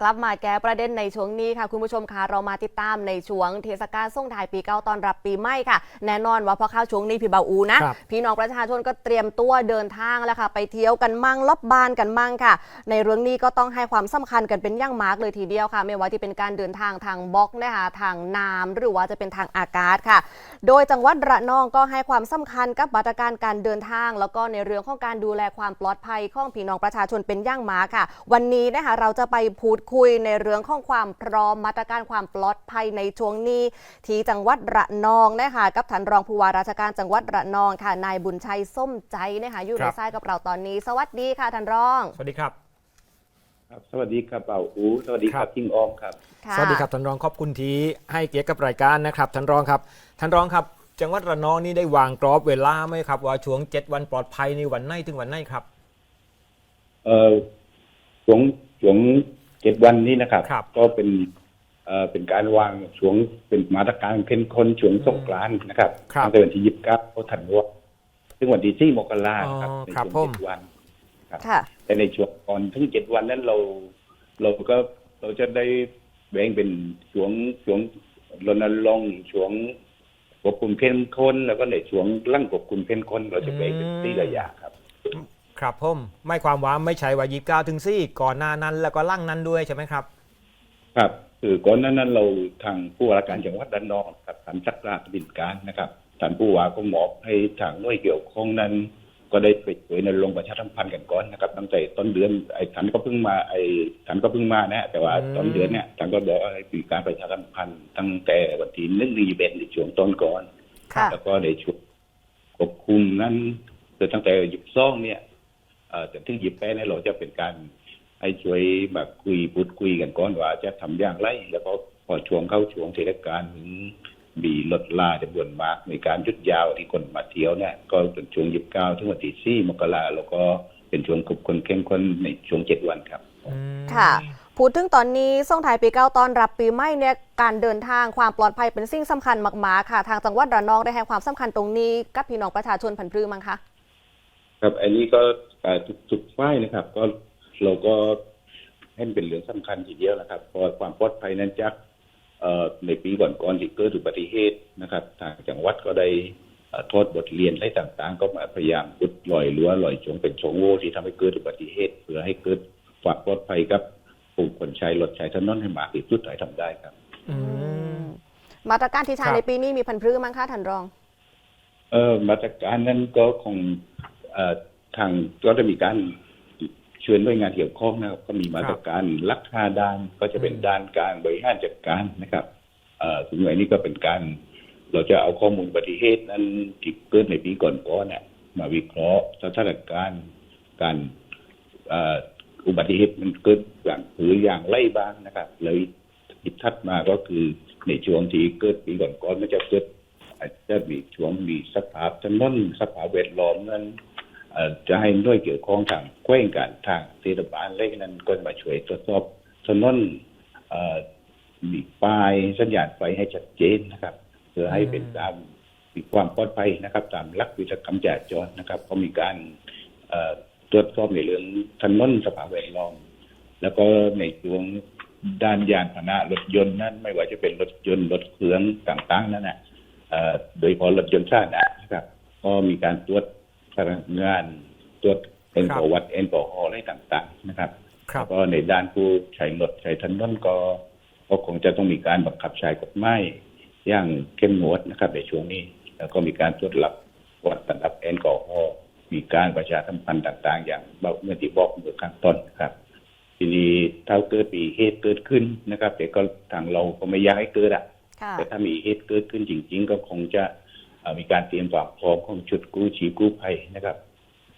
กลับมาแก้ประเด็นในช่วงนี้ค่ะ คุณผู้ชมคะเรามาติดตามในช่วงเทศกาลส่งท้ายปีเก่าตอนรับปีใหม่ค่ะ แน่นอนว่าพอเข้าช่วงนี้พี่เบาอูนะครับพี่น้องประชาชนก็เตรียมตัวเดินทางแล้วค่ะ ไปเที่ยวกันมั่งลอบบ้านกันมั่งค่ะ ในเรื่องนี้ก็ต้องให้ความสำคัญกันเป็นอย่างมากเลยทีเดียวค่ะ ไม่ว่าที่เป็นการเดินทางทางบล็อกนะคะทางน้ำหรือว่าจะเป็นทางอากาศค่ะ โดยจังหวัดระนองก็ให้ความสำคัญกับมาตรการการเดินทาง แล้วก็ในเรื่องของการดูแลความปลอดภัยของพี่น้องประชาชนเป็นอย่างมากค่ะ วันนี้นะคะเราจะไปพูดคุยในเรื่องของความพร้อมมาตรการความปลอดภัยในช่วงนี้ ที่จังหวัดระนองนะคะกับท่านรองผู้ว่าราชการจังหวัดระนองค่ะนายบุญชัยส้มใจนะคะอยู่คในรับสายกับเราตอนนี้ สวัสดีค่ะท่านรอง สวัสดีครับ ครับสวัสดีครับเป่าอูสวัสดีคครัรับบทิงอ้อมครับค่ะสวัสดีครับท่านรองขอบคุณที่ให้เกียรติกับรายการนะครับท่านรองครับท่านรองครับ จังหวัดระนองนี่ได้วางกรอบเวลาไหมครับ ว่าช่วง 7 วันปลอดภัยในวันไหนถึงวันไหนครับ เอ่อช่วงช่วง เจ็ดวันนี้นะครับ ครับ ก็เป็นเอ่อเป็นการวางช่วงเป็นมาตรการเข้มข้นช่วงสงกรานต์นะครับครับตั้งแต่วันที่ยี่สิบเก้าธันวาซึ่งวันที่สี่มกราคมนะครับอ๋อในครับช่วงผม เจ็ดวันค่ะ แต่ในช่วงก่อนถึงเจ็ดวันนั้นเรา เราก็เราจะได้แบ่งเป็นช่วงช่วงรณรงค์ช่วงควบคุมเข้มข้นแล้วก็ในช่วงลั่งควบคุมเข้มข้นเราจะแบ่งเป็นสี่ระยะครับ ครับผมไม่ความว่าไม่ใช่ว่ายีบเก้าถึงสี่ก่อนหน้านั้น แล้วก็ล่างนั้นด้วยใช่ไหมครับ ครับคือก่อนหนั้นนั้นเราทางผู้ว่าราชการจังหวัดระนองครับท่านจักราชบินการนะครับท่านผู้ว่าก็มอบให้ทางหน่วยเกี่ยวข้องนั้น ก็ได้ไปช่วยในลงค์ประชาสัมพันธ์กันก่อนนะครับตั้งแต่ต้นเดือนไอ้ท่านก็เพิ่งมาไอ้ท่านก็เพิ่งมานะแต่ว่าอืมต้นเดือนเนี่ยท่านก็บอกให้ปีการประชาสัมพันธ์ตั้งแต่วันที่หนึ่งรีเวนในช่วงต้นก่อนค่ะแล้วก็ในช่วงควบคุมนั้นคือตั้งแต่หยิบซ่องเนี่ยเอ่อ จนถึงหยิบแป้เนี่ยเราจะเป็นการให้ช่วยแบบคุยพูดคุยกันก่อนว่าจะทำอย่างไร แล้วก็พอช่วงเข้าช่วงเทศกาลถึงมีลดลาจำนวนมากในการหยุดยาวที่คนมาเที่ยวเนี่ยก็เป็นช่วงยิบเก้าถึงวันที่สี่มกราแล้วก็เป็นช่วงควบคุมเข้มข้นในช่วงเจ็ดวันครับอืมค่ะพูดถึงตอนนี้ส่งท้ายปีเก่าตอนรับปีใหม่เนี่ยการเดินทางความปลอดภัยเป็นสิ่งสำคัญมากๆค่ะ ทางจังหวัดระนองได้ให้ความสำคัญตรงนี้กับพี่น้องประชาชนผันพรือมั้งคะครับอันนี้ก็เอ่อทุกทุกฝ่ายนะครับ ก็เราก็ให้มันเป็นเรื่องสำคัญทีเดียวนะครับ เพราะว่าความปลอดภัยนั้นจากเอ่อในปีก่อนๆที่เกิดอุบัติเหตุนะครับ ทางจังหวัดก็ได้เอ่อโทษบทเรียนอะไรต่างๆ ก็มาพยายามอุดลอยรั้วลอยจงเป็นช่องโหว่ที่ทำให้เกิดอุบัติเหตุ เพื่อให้เกิดความปลอดภัยกับผู้คนใช้รถใช้ถนนให้มากที่สุดเท่าที่ทำได้ครับ อืม มาตรการที่ใช้ครับ ในปีนี้มีพันพรือมั้งคะท่านรอง เอ่อมาตรการนั้นก็คงเอ่อ ทางก็จะมีการเชิญหน่วยงานเกี่ยวข้องนะครับ ก็มีมาตรการลักห้าด้านก็จะเป็นด้านการบริหารจัดการนะครับเอ่อถึงหน่วยนี้ก็เป็นการ เราจะเอาข้อมูลอุบัติเหตุนั้นที่เกิดในปีก่อนๆเนี่ยมาวิเคราะห์สถานการณ์การอุบัติเหตุมันเกิดอย่างหรืออย่างไรบ้างนะครับเลยทิศทัดมาก็คือในช่วงที่เกิดปีก่อนๆมันจะเกิดอาจจะมีช่วงมีสภาพถนนสภาพแวดล้อมนั้น จะให้หน่วยเกี่ยวข้องทางแขวงการทางเทศบาลเล็กนั้นก็มาช่วยตรวจสอบถนนมีป้ายสัญญาณไฟให้ชัดเจนนะครับ เพื่อให้เป็นตามมีความปลอดภัยนะครับ ตามหลักวิศวกรรมจราจรนะครับก็มีการตรวจสอบในเรื่องถนนสภาพแวดล้อมแล้วก็ในช่วงด้านยานพาหนะรถยนต์นั้น ไม่ว่าจะเป็นรถยนต์รถเครื่องต่างๆนั่นนะเอ่อโดยเฉพาะรถยนต์สาธารณะนะครับ ก็มีการตรวจ งานตรวจเป็นครับประวัติแอลกอฮอล์อะไรต่างๆนะครับครับแล้วก็ในด้านผู้ใช้รถใช้ถนนก็ก็คงจะต้องมีการบังคับใช้กฎหมายอย่างเข้มงวดนะครับ ในช่วงนี้ แล้วก็มีการตรวจรับวัดระดับแอลกอฮอล์มีการประชาสัมพันธ์ต่าง ๆ อย่างเมื่อที่บอกเมื่อข้างต้นนะครับ ทีนี้ถ้าเกิดมีเหตุเกิดขึ้นนะครับแต่ก็ทางเราก็ไม่อยากให้เกิดอะค่ะแต่ถ้ามีเหตุเกิดขึ้นจริง ๆ ก็คงจะเอ่อ มีการเตรียมความพร้อมของชุดกู้ชีพกู้ภัยนะครับ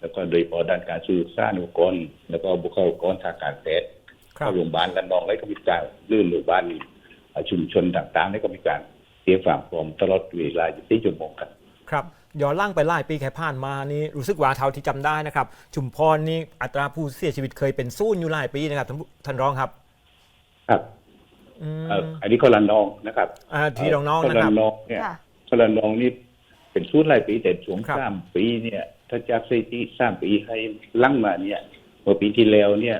แล้วก็โดยเฉพาะด้านการสื่อสารอุปกรณ์แล้วก็บุคลากรทางการแพทย์ครัเข้าบโรงพยาบาลและนองและก็มีการลื่นโรงพยาบาลเอ่อชุมชนต่างๆและก็มีการเตรียมความพร้อมตลอดเวลา24ชั่วโมงครับครับย้อนล่างไปหลายปีแค่ผ่านมานี่รู้สึกว่าเท่าที่จำได้นะครับ ชุมพรนี่อัตราผู้เสียชีวิตเคยเป็นศูนย์อยู่หลายปีนะครับท่านผู้ท่านรองครับ ครับอืมเอ่ออันนี้คนละนองนะครับอ่าที่น้องๆคนนะคละรับนองเนี่ยค่ะคนละนองนี่ เป็นสูตรหลายปีแต่ช่วงครับสามปีเนี่ย ถ้าจากสถิติสามปีให้ลั่งมาเนี่ยเมื่อปีที่แล้วเนี่ย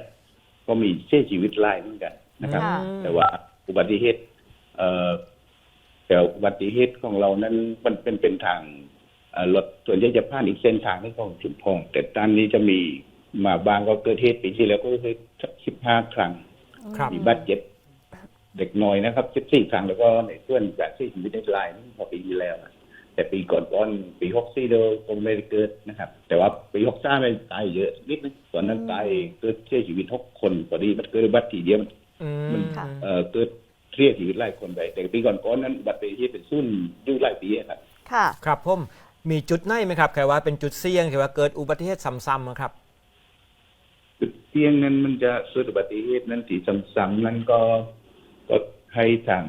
ก็มีเสียชีวิตหลายเหมือนกันนะครับค่ะแต่ว่าอุบัติเหตุเอ่อแต่อุบัติเหตุของเรานั้นมันเป็นเป็นทางเอ่อรถส่วนใหญ่จะผ่านอีกเส้นทางที่ของชุมพงแต่ด้านนี้จะมีมาบางก็เกิดเหตุปีที่แล้วก็คือสิบห้าครั้งครับมีบาดเจ็บเด็กน้อยนะครับสิบสี่ครั้งแล้วก็ในเพื่อนจากที่ชีวิตในลายนี่พอปีที่แล้วอะ แต่ปีก่อนก่อนๆปีหกสี่เดียวคงไม่ได้เกิดนะครับ แต่ว่าปีหกสามไม่ตายเยอะนิดนึงตอนนั้นตายเกิดเสียชีวิตหกคนพอดีมันเกิดอุบัติทีเดียวมันอืมมันค่ะเอ่อเกิดเสียชีวิตหลายคนไปแต่ปีก่อนก่อนๆนั้นอุบัติเหตุเป็นสุ่นอยู่หลายปีอะครับค่ะครับผมมีจุดไหนไหมครับแค่ว่าเป็นจุดเสี่ยงแค่ว่าเกิดอุบัติเหตุซ้ำๆอะครับจุดเสี่ยงนั้นมันจะเกิดอุบัติเหตุนั้นที่ซ้ำๆนั้นก็ก็ให้ทาง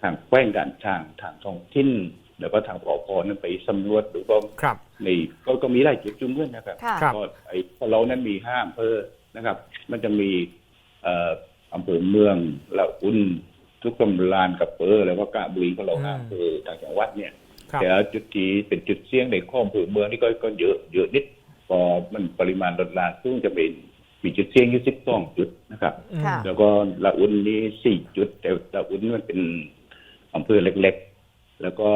ทางแขวงการทางทางท้องถิ่น แล้วก็ทางปอพนั้นไปสำรวจดูก็ครับในก็ก็มีหลายจุดจุ่มเพื่อนนะครับค่ะ ครับ ก็ไอ้พอเรานั้นมีห้าอำเภอนะครับ มันจะมีเอ่ออำเภอเมืองละอุ่นทุกกำลานกับเปอร์แล้วก็กะบุรีของเราห้าอำเภอต่างจังหวัดเนี่ย ครับ แต่จุดที่เป็นจุดเสี่ยงในข้ออำเภอเมืองนี่ก็ก็เยอะเยอะนิด พอมันปริมาณรถลาซึ่งจะเป็นมีจุดเสี่ยงอยู่สิบสองจุดนะครับอืมค่ะ แล้วก็ละอุ่นนี่สี่จุด แต่ละอุ่นมันเป็นอำเภอเล็ก ๆ แล้วก็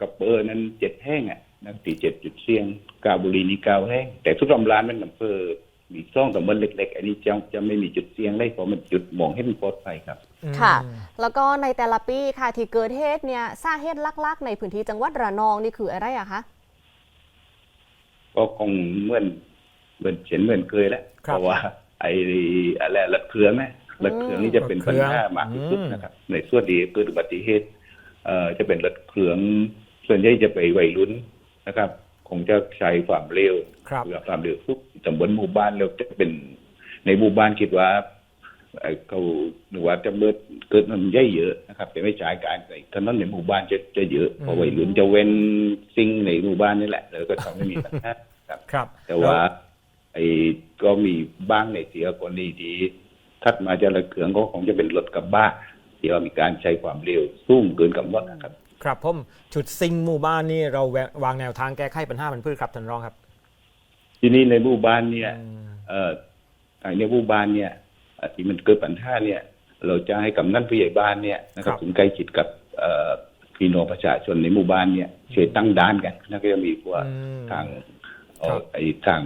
กระเปอร์นั้นเจ็ดแห้งอะนั่นตีเจ็ดจุดเสี่ยงกาบุรีนี่เก้าแห้งแต่ทุกลำร้านมันอำเภอมีซ่องแต่มันเล็กๆ อันนี้จะจะไม่มีจุดเสี่ยงเลยเพราะมันจุดมองเห็นปลอดภัยครับ ค่ะ แล้วก็ในแต่ละปีค่ะที่เกิดเหตุเนี่ยสาเหตุลักๆ ในพื้นที่จังหวัดระนองนี่คืออะไรอะคะก็คงเหมือนเหมือนเฉียนเหมือนเคยแล้วครับเพราะว่า ไอ้อะไรรถเครื่องนะรถเครื่องนี่จะเป็นปัญหามากที่สุดอืมนะครับ ในส่วนที่เกิดอุบัติเหตุ เอ่อจะเป็นรถเครื่องส่วนใหญ่จะไปวัยรุ่นนะครับ คงจะใช้ความเร็วครับเรือความเร็วทุกตำบลหมู่บ้านแล้วจะเป็นในหมู่บ้านคิดว่าเอ่อเขาหรือว่าจะเกิดเกิดมันใหญ่เยอะนะครับแต่ไม่ใช้การในถนนในหมู่บ้านจะจะเยอะเพราะวัยรุ่นจะเว้นสิ่งในหมู่บ้านนี่แหละแล้วก็ทำให้มีปัญหาครับครับแต่ว่าไอ้ก็มีบ้างในเสียกรณีที่ถัดมาจากรถเครื่องก็คงจะเป็นรถกระบะ ที่ว่ามีการใช้ความเร็วสูงเกินกำหนดนะครับ ครับผมจุดซิงหมู่บ้านนี่เราแวะวางแนวทางแก้ไขปัญหามันพืชครับท่านรองครับ ทีนี้ในหมู่บ้านเนี่ยอืมเอ่อในหมู่บ้านเนี่ยเอ่อที่มันเกิดปัญหาเนี่ย เราจะให้กำนันผู้ใหญ่บ้านเนี่ยนะครับถึงใกล้ชิดกับเอ่อพี่น้องประชาชนในหมู่บ้านเนี่ยช่วยตั้งด่านกันแล้วก็จะมีพวกอืมทางเอ่อครับไอ้ทาง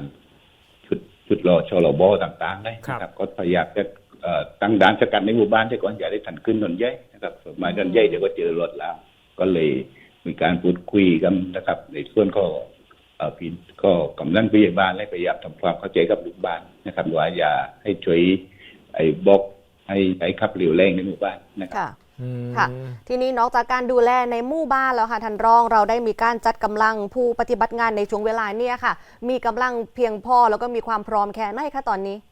ชุดชุดรอชลบต่างๆได้ครับนะครับ ก็พยายามจะเอ่อ ตั้งด่านสกัดในหมู่บ้านที่ก่อนอย่าได้ทันขึ้นถนนใหญ่นะครับส่วนมากถนนใหญ่เดี๋ยวก็เจอรถแล้วก็เลยมีการพูดคุยกันนะครับ ในส่วนก็เอ่อพี่ก็กำนันผู้ใหญ่บ้านและพยายามทำความเข้าใจกับลูกบ้านนะครับว่าอย่าให้ช่วยไอ้บอกให้ใช้ขับเร็วแรงในหมู่บ้านนะครับค่ะอืมค่ะ ทีนี้นอกจากการดูแลในหมู่บ้านแล้วค่ะท่านรองเราได้มีการจัดกำลังผู้ปฏิบัติงานในช่วงเวลาเนี่ยค่ะ มีกำลังเพียงพอแล้วก็มีความพร้อมแค่ไหนคะตอนนี้เออ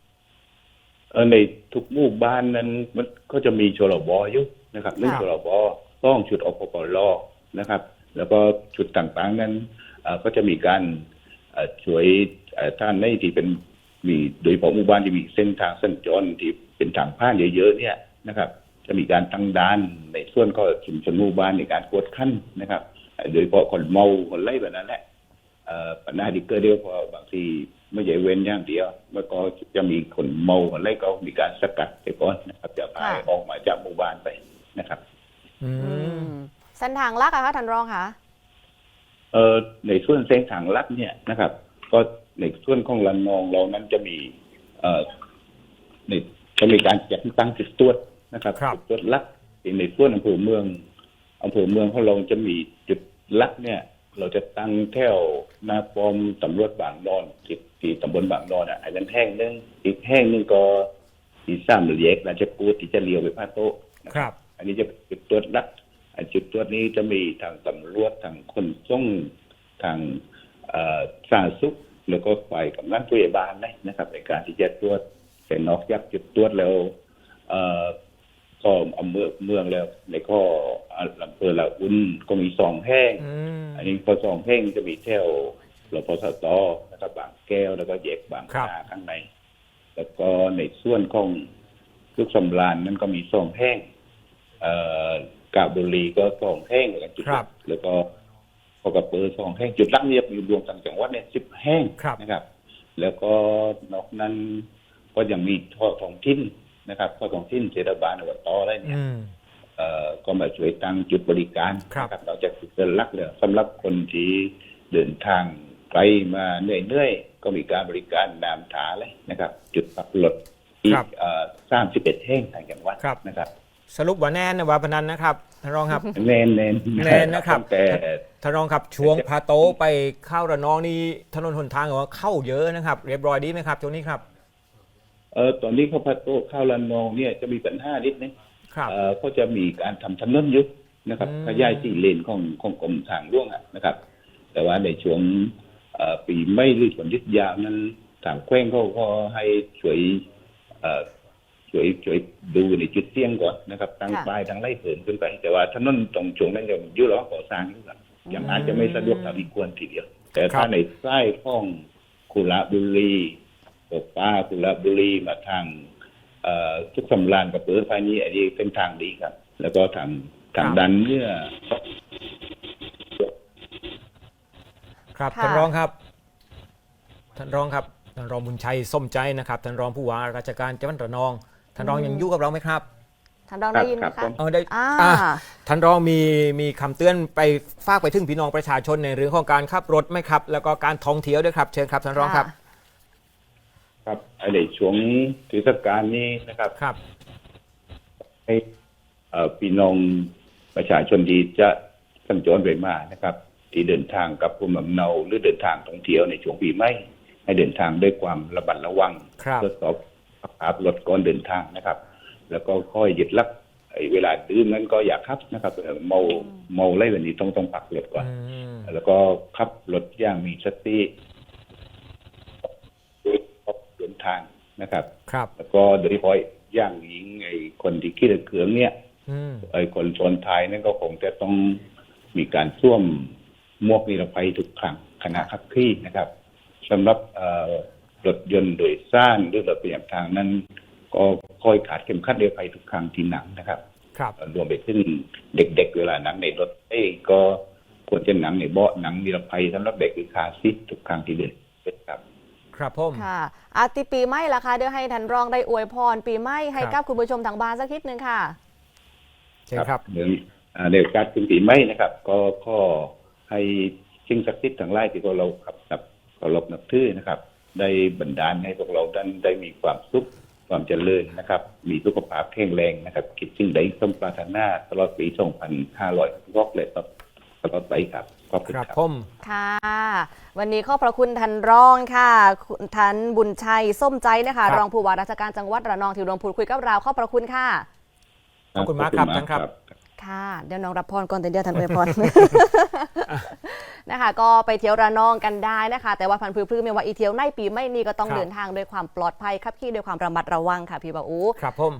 ในทุกหมู่บ้านนั้นมันก็จะมีชลบอยู่นะครับเรื่องค่ะชลบต้องชุดอปปลนะครับ แล้วก็ชุดต่างๆนั้นเอ่อก็จะมีการเอ่อช่วยเอ่อท่านในที่เป็นมีโดยเฉพาะหมู่บ้านที่มีเส้นทางสัญจรที่เป็นทางผ่านเยอะๆเนี่ยนะครับ จะมีการตั้งด่านในส่วนก็ชุมชนหมู่บ้านในการกวดขันนะครับเอ่อโดยเฉพาะคนเมาคนไล่แบบนั้นแหละเอ่อ ปัญหาที่เกิดเดียวเพอบางทีไม่ใช่เว้นอย่างเดียวแล้วก็จะมีคนเมาคนไล่ก็มีการสกัดไปก่อนนะครับจะพาค่ะออกมาจากหมู่บ้านไปนะครับ อือืมมเส้นทางลักอะคะท่านรองคะเอ่อในส่วนเส้นทางลัดเนี่ยนะครับ ก็ในส่วนของลันนองเรานั้นจะมี เอ่อในจะมีการจัดตั้งจุดตรวจนะครับครับจุดตรวจลัดในส่วนอำเภอเมืองอำเภอเมืองของเราจะมีจุดลัดเนี่ย เราจะตั้งแถวหน้าปอมตำรวจบางนอนที่ที่ตำบลบางนอนอะอันนั้นแห้งหนึงอีกแห้งหนึงก็ที่สามเหลียกราชกูดที่จะเลี้ยวไปพาโต๊ะนะคครับรับ อันนี้จะเป็นจุดตรวจลัดอันจุดตรวจนี้จะมีทางตำรวจทางคนส่งทางเอ่อสาธารณสุขแล้วก็ฝ่ายกำนันผู้ใหญ่บ้านนะครับในการที่จะตรวจแต่นอกจากจุดตรวจแล้ว เอ่อก็อำเภอเมืองแล้ว ในข้ออำเภอละอุ่นก็มีสองแห้งอืมอันนี้พอสองแห้งจะมีแถวรพสตนะครับบางแก้วแล้วก็แยกบางครับนาข้างใน แล้วก็ในส่วนของลูกสำรานนั้นก็มีสองแห้ง เอ่อกาบบุรีก็สองแห้งเหมือนกันจุดครับแล้วก็พอกระเปอร์สองแห้งจุดลักเนี่ยอยู่รวมต่างจังหวัดเนี่ยสิบแห้งครับนะครับ แล้วก็นอกนั้นก็ยังมีท่อท้องถิ่น นะครับก็ต้องทิ้นเทศบาลอบตอะไรเนี่ยอืมเอ่อก็มาช่วยตั้งจุดบริการครับนะเราจะจุดเดินลักเลยสำหรับคนที่เดินทางไกลมาเหนื่อยๆ ก็มีการบริการนำถาเลยนะครับ จุดพักรถอีกสามสิบเอ็ดแห่งทางจังหวัดนะครับ สรุปว่าแน่นนะว่าพนันนะครับท่านรองครับแน่นแน่นแน่นนะครับแต่ท่านรองครับช่วงพาโตไปเข้าระนองนี่ถนนหนทางว่าเข้าเยอะนะครับ เรียบร้อยดีไหมครับช่วงนี้ครับ เออตอนนี้เขาพัดโต้เข้าละนองเนี่ยจะมีปัญหานิดนึงครับ เออก็จะมีการทำถนนอยุบนะครับอืม ขยายสี่เลนของของกรมทางหล่วงอะนะครับ แต่ว่าในช่วงเอ่อปีไม่หรือฝนยึดยาวนั้นทางแขวงเขาก็ให้ช่วยเอ่อช่วยช่วยดูในจุดเสี่ยงก่อนนะครับตั้งค่ะป้ายทางไล่เผินขึ้นไป แต่ว่าถนนตรงช่วงนั้นยังอยุ่รอก่อสร้างอยู่ครับยังอาจจะไม่สะดวกเท่าที่ควรทีเดียว แต่ถ้าในใต้ข้องคุระบุรี ตกป้าคุระบุรีมาทางเอ่อทุกสำรานกับเปิดไฟนี้อันนี้เป็นทางดีครับ แล้วก็ทางทางครับดันเมื่อครับค่ะท่านรองครับท่านรองครับท่านรองบุญชัยส้มใจนะครับท่านรองผู้ว่าราชการจังหวัดระนองท่านรองยังอยู่กับเราไหมครับท่านรองได้ยินไหมครับคะผมเอาได้อ่าอะท่านรองมีมีคำเตือนไปฝากไปถึงพี่น้องประชาชนในเรื่องของการขับรถไหมครับ แล้วก็การท่องเที่ยวด้วยครับ เชิญครับท่านรองครับ ครับไอ้ในช่วงเทศกาลนี้นะครับครับ ให้เอ่อพี่น้องประชาชนที่จะสัญจรไปมานะครับ ที่เดินทางกับภูมิลำเนาหรือเดินทางท่องเที่ยวในช่วงปีใหม่ให้เดินทางด้วยความระมัดระวังครับตรวจสอบสภาพรถก่อนเดินทางนะครับ แล้วก็ค่อยยึดลักไอ้เวลาดื่มนั้นก็อย่าขับนะครับเอ่อเมาเมาไล่แบบนี้ต้องต้องพักรถก่อน อืม แล้วก็ขับรถอย่างมีสติเดิ นทางนะครับ ครับ แล้วก็โดยเฉพาะอย่างยิ่งไอ้คนที่ขี้เขืองเนี่ยอืมไอ้คนชนไทยนั่นก็คงจะต้องมีการส่วมหมวกนิรภัยทุกครั้งขณะขับขี่นะครับสำหรับเอ่อรถยนต์โดยสารหรือรถประจำทางนั้น ก็คอยขาดเข็มขัดนิรภัยทุกครั้งที่หนังนะครับครับรวมไปถึงเด็กๆเวลาหนังในรถเอ้ยก็ควรจะหนังในเบาะหนังนิรภัยสำหรับเด็กหรือคาร์ซีททุกครั้งที่เดินครับ ครับผมค่ะอาติปีใหม่ละคะเดี๋ยวให้ท่านรองได้อวยพร ปีใหม่ให้ครับกับคุณผู้ชมทางบ้านสักนิดนึงค่ะเชิญครับเรื่องอ่าในโอกาสขึ้นปีใหม่นะครับ ก็ข้อให้สิ่งศักดิ์สิทธิ์ทั้งหลายที่พวกเราขับนับเคารพนับถือนะครับ ได้บันดาลให้พวกเราได้ได้มีความสุขความเจริญนะครับ มีสุขภาพแข็งแรงนะครับ คิดสิ่งใดสมปรารถนาตลอดปี 2500รอกเลยครับตลอดไป ครับขอบคุณคครัรับบผมค่ะ วันนี้ขอบพระคุณท่านรองค่ะคุณท่านบุญชัยส้มใจนะคะ รองผู้ว่าราชการจังหวัดระนองที่รวมพูดคุยกับเราขอบพระคุณค่ะขอบคุณมากครับท่านครับค่ะเดี๋ยวน้องรับพรก่อนแต่เดี๋ยวท่านอวยพรนะคะ ก็ไปเที่ยวระนองกันได้นะคะ แต่ว่าพันธุ์พืชไม่ว่าอีเที่ยวในปีไม่นี้ก็ต้องครับเดินทางด้วยความปลอดภัยขับขี่ด้วยความระมัดระวังค่ะพี่บาอูครับผม